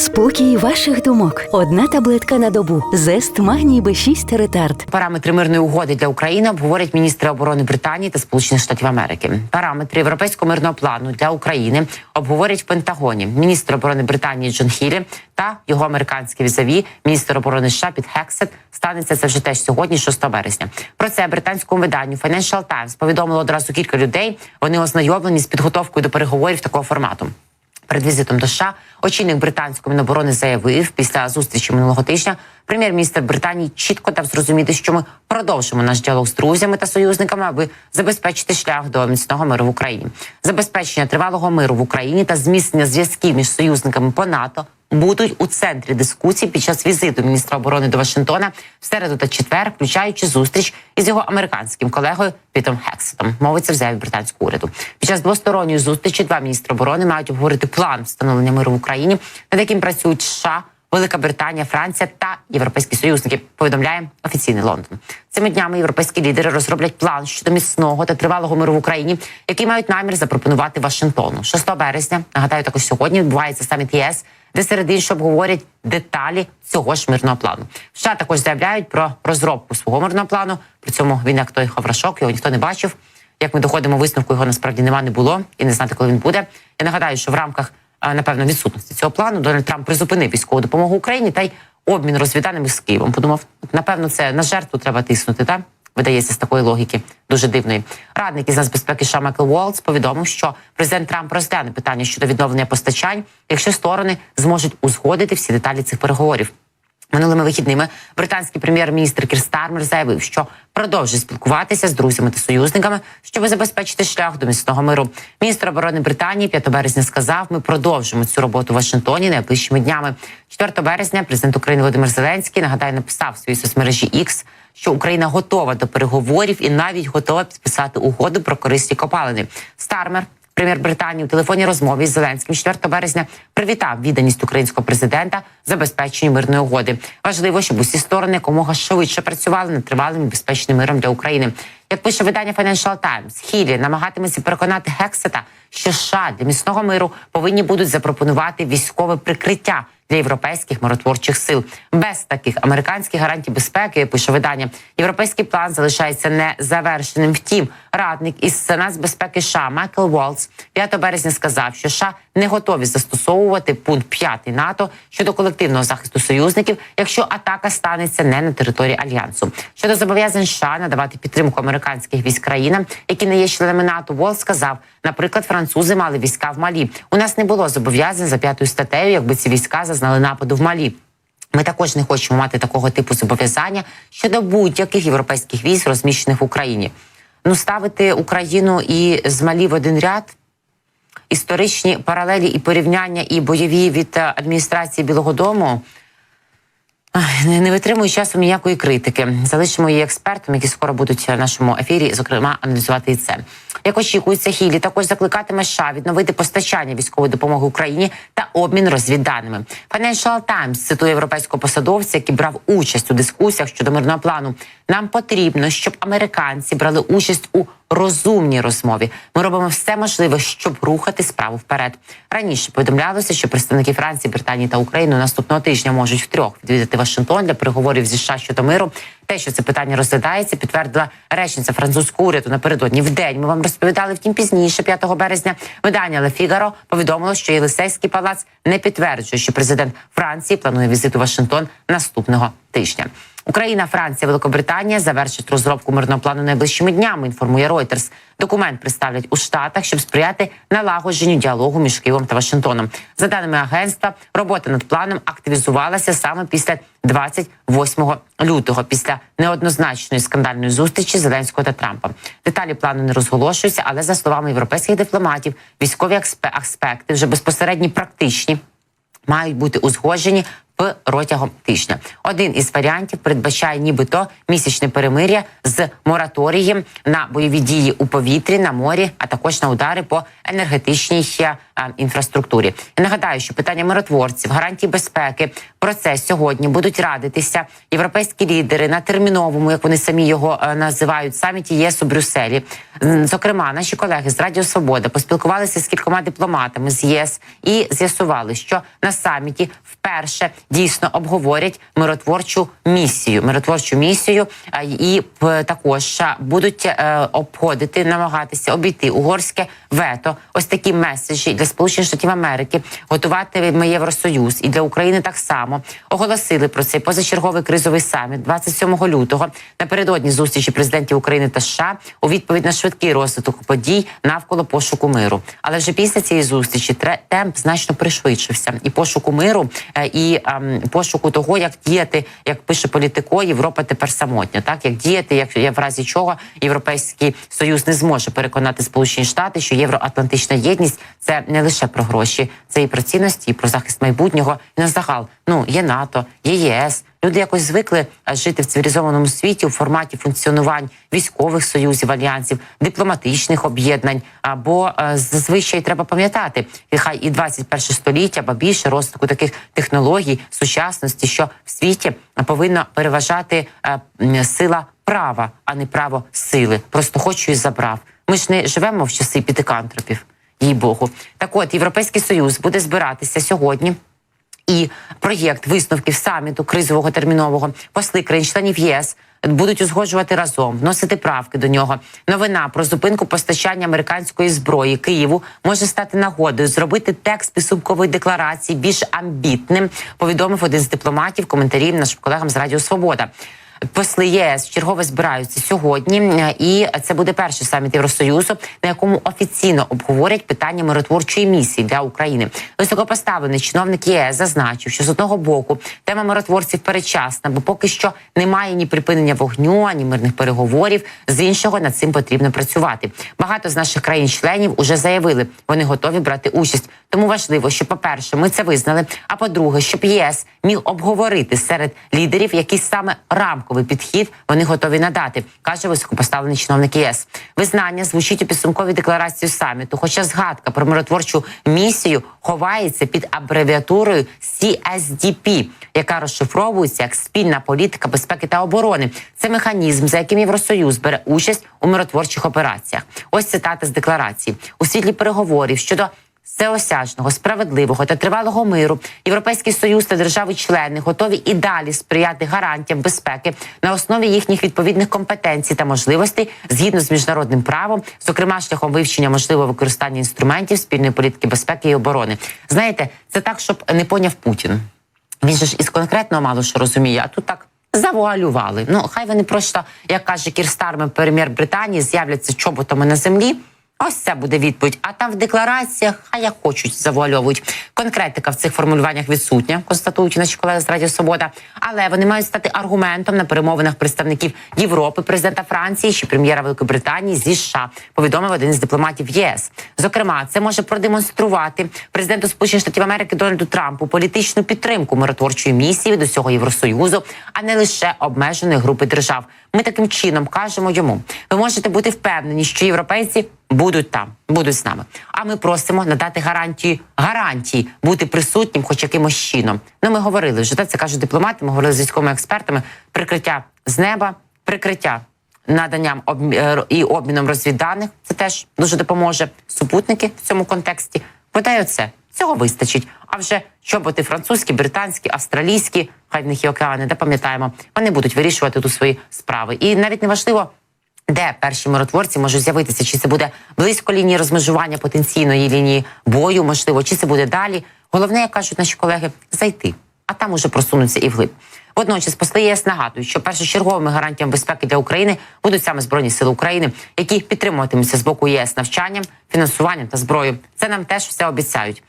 Спокій ваших думок. Одна таблетка на добу. Зест магній Б6 ретард. Параметри мирної угоди для України обговорять міністри оборони Британії та Сполучених Штатів Америки. Параметри європейського мирного плану для України обговорять в Пентагоні. Міністр оборони Британії Джон Хілі та його американський візаві, міністр оборони США Піт Хексет. Станеться це вже теж сьогодні, 6 березня. Про це британському виданню Financial Times повідомило одразу кілька людей. Вони ознайомлені з підготовкою до переговорів такого формату. Перед візитом до США очільник британської міноборони заявив після зустрічі минулого тижня. Прем'єр-міністр Британії чітко дав зрозуміти, що ми продовжимо наш діалог з друзями та союзниками, аби забезпечити шлях до міцного миру в Україні. Забезпечення тривалого миру в Україні та зміцнення зв'язків між союзниками по НАТО будуть у центрі дискусій під час візиту міністра оборони до Вашингтона в середу та четвер, включаючи зустріч із його американським колегою Пітом Хексетом. Мовиться в заяві британського уряду. Під час двосторонньої зустрічі два міністри оборони мають обговорити план встановлення миру в Україні, над яким працюють США. Велика Британія, Франція та європейські союзники повідомляє офіційний Лондон. Цими днями європейські лідери розроблять план щодо міцного та тривалого миру в Україні, який мають намір запропонувати Вашингтону. 6 березня нагадаю, також сьогодні відбувається саміт ЄС, де серед іншого обговорять деталі цього ж мирного плану. США також заявляють про розробку свого мирного плану. При цьому він як той хаврашок, його ніхто не бачив. Як ми доходимо висновку, його насправді нема не було і не знати, коли він буде. Я нагадаю, що в рамках напевно відсутності цього плану Дональд Трамп призупинив військову допомогу Україні та й обмін розвіданими з Києвом. Подумав, напевно, це на жертву треба тиснути. Та видається з такої логіки дуже дивної. Радник із нацбезпеки США Майкл Уолтс повідомив, що президент Трамп розгляне питання щодо відновлення постачань, якщо сторони зможуть узгодити всі деталі цих переговорів. Минулими вихідними британський прем'єр-міністр Кір Стармер заявив, що продовжить спілкуватися з друзями та союзниками, щоб забезпечити шлях до міцного миру. Міністр оборони Британії 5 березня сказав: ми продовжимо цю роботу в Вашингтоні найближчими днями. 4 березня президент України Володимир Зеленський нагадаю написав в своїй соцмережі X, що Україна готова до переговорів і навіть готова підписати угоду про корисні копалини. Стармер Прем'єр Британії у телефонній розмові з Зеленським 4 березня привітав відданість українського президента забезпеченню мирної угоди. Важливо, щоб усі сторони якомога швидше працювали над тривалим і безпечним миром для України. Як пише видання Financial Times, Хілі намагатиметься переконати Гексета, що США для міцного миру повинні будуть запропонувати військове прикриття для європейських миротворчих сил. Без таких американських гарантій безпеки пише видання. Європейський план залишається незавершеним. Втім, радник із нацбезпеки США Майкл Волц 5 березня сказав, що США не готові застосовувати пункт 5 НАТО щодо колективного захисту союзників, якщо атака станеться не на території альянсу. Щодо зобов'язань США надавати підтримку американських військ країнам, які не є членами НАТО, Волц сказав, наприклад, французи мали війська в Малі. У нас не було зобов'язань за п'ятою статтею, якби ці війська зазнали нападу в Малі. Ми також не хочемо мати такого типу зобов'язання щодо будь-яких європейських військ, розміщених в Україні. Ну, ставити Україну і з Малі в один ряд. Історичні паралелі і порівняння, і бойові від е, адміністрації Білого Дому не, витримують часом ніякої критики. Залишимо її експертам, які скоро будуть в нашому ефірі, зокрема, аналізувати і це. Як очікується, Хілі також закликатиме США відновити постачання військової допомоги Україні та обмін розвідданими. Financial Times цитує європейського посадовця, який брав участь у дискусіях щодо мирного плану. Нам потрібно, щоб американці брали участь у розумній розмові. Ми робимо все можливе, щоб рухати справу вперед. Раніше повідомлялося, що представники Франції, Британії та України наступного тижня можуть втрьох відвідати Вашингтон для переговорів зі США щодо миру. Те, що це питання розглядається, підтвердила речниця французького уряду напередодні в день. Ми вам розповідали втім пізніше, 5 березня. Видання Ле Фігаро повідомило, що Єлисейський палац не підтверджує, що президент Франції планує візит у Вашингтон наступного тижня. Україна, Франція, Великобританія завершать розробку мирного плану найближчими днями. Інформує Reuters. Документ представлять у Штатах, щоб сприяти налагодженню діалогу між Києвом та Вашингтоном. За даними агентства, робота над планом активізувалася саме після 28 лютого, після неоднозначної скандальної зустрічі Зеленського та Трампа. Деталі плану не розголошуються, але за словами європейських дипломатів, військові аспекти вже безпосередні практичні мають бути узгоджені протягом тижня. Один із варіантів передбачає нібито місячне перемир'я з мораторієм на бойові дії у повітрі, на морі, а також на удари по енергетичній е, інфраструктурі. Я нагадаю, що питання миротворців, гарантій безпеки про це сьогодні будуть радитися європейські лідери на терміновому, як вони самі його е, називають, саміті ЄС у Брюсселі. Зокрема, наші колеги з Радіо Свобода поспілкувалися з кількома дипломатами з ЄС і з'ясували, що на саміті вперше дійсно обговорять миротворчу місію. Миротворчу місію е, і також е, будуть е, обходити, намагатися обійти угорське вето. Ось такі меседжі для Сполучених Штатів Америки готуватиме Євросоюз і для України так само оголосили про цей позачерговий кризовий саміт 27 лютого напередодні зустрічі президентів України та США у відповідь на швидкий розвиток подій навколо пошуку миру. Але вже після цієї зустрічі темп значно пришвидшився і пошуку миру, і пошуку того, як діяти, як пише політико, Європа тепер самотня. Так як діяти, як в разі чого європейський союз не зможе переконати Сполучені Штати, що євроатлантична єдність це не лише про гроші, це і про цінності, і про захист майбутнього. І на загал ну є НАТО, є ЄС. Люди якось звикли е, жити в цивілізованому світі у форматі функціонувань військових союзів, альянсів, дипломатичних об'єднань. Або е, зазвичай треба пам'ятати, і хай і 21 століття, або більше розвитку таких технологій, сучасності, що в світі повинна переважати е, сила права, а не право сили. Просто хочу і забрав. Ми ж не живемо в часи п'ятикантропів, їй Богу. Так от європейський союз буде збиратися сьогодні. І проєкт висновків саміту кризового термінового посли країн-членів єС будуть узгоджувати разом, вносити правки до нього. Новина про зупинку постачання американської зброї Києву може стати нагодою зробити текст підсумкової декларації більш амбітним. Повідомив один з дипломатів коментарів нашим колегам з Радіо Свобода. Посли єС чергове збираються сьогодні, е, і це буде перший саміт Євросоюзу, на якому офіційно обговорять питання миротворчої місії для України. Високопоставлений чиновник ЄС зазначив, що з одного боку тема миротворців перечасна, бо поки що немає ні припинення вогню, ані мирних переговорів. З іншого над цим потрібно працювати. Багато з наших країн-членів уже заявили, вони готові брати участь. Тому важливо, що, по-перше, ми це визнали. А по-друге, щоб ЄС міг обговорити серед лідерів, який саме рамковий підхід вони готові надати, каже високопоставлений чиновник ЄС. Визнання звучить у підсумковій декларації саміту. Хоча згадка про миротворчу місію ховається під абревіатурою CSDP, яка розшифровується як спільна політика безпеки та оборони. Це механізм, за яким Євросоюз бере участь у миротворчих операціях. Ось цитата з декларації у світлі переговорів щодо всеосяжного, справедливого та тривалого миру Європейський союз та держави-члени готові і далі сприяти гарантіям безпеки на основі їхніх відповідних компетенцій та можливостей згідно з міжнародним правом, зокрема шляхом вивчення можливого використання інструментів спільної політики безпеки і оборони. Знаєте, це так, щоб не поняв Путін. Він же ж із конкретного мало що розуміє, а тут так. Завуалювали. Ну хай вони просто, як каже Кір Стармер, прем'єр Британії, з'являться чоботами на землі. Ось це буде відповідь. А там в деклараціях, хай як хочуть, завуальовують. Конкретика в цих формулюваннях відсутня, констатують наші колеги з Радіо Свобода. Але вони мають стати аргументом на перемовинах представників Європи, президента Франції чи прем'єра Великої Британії зі США. Повідомив один з дипломатів ЄС. Зокрема, це може продемонструвати президенту Сполучених Штатів Америки Дональду Трампу політичну підтримку миротворчої місії до всього Євросоюзу, а не лише обмеженої групи держав. Ми таким чином кажемо йому: ви можете бути впевнені, що європейці будуть там, будуть з нами. А ми просимо надати гарантії гарантії бути присутнім, хоч якимось чином. Ну, ми говорили вже так, це кажуть дипломати. Ми говорили з військовими експертами. Прикриття з неба, прикриття наданням е, і обміном розвідданих. Це теж дуже допоможе. Супутники в цьому контексті. Бодай оце цього вистачить. А вже чоботи французькі, британські, австралійські, хай в них є океани, де пам'ятаємо, вони будуть вирішувати тут свої справи. І навіть не важливо, де перші миротворці можуть з'явитися, чи це буде близько лінії розмежування потенційної лінії бою, можливо, чи це буде далі. Головне, як кажуть наші колеги, зайти, а там уже просунуться і вглиб. Водночас посли ЄС нагадують, що першочерговими гарантіями безпеки для України будуть саме збройні сили України, які підтримуватимуться з боку ЄС навчанням, фінансуванням та зброєю. Це нам теж все обіцяють.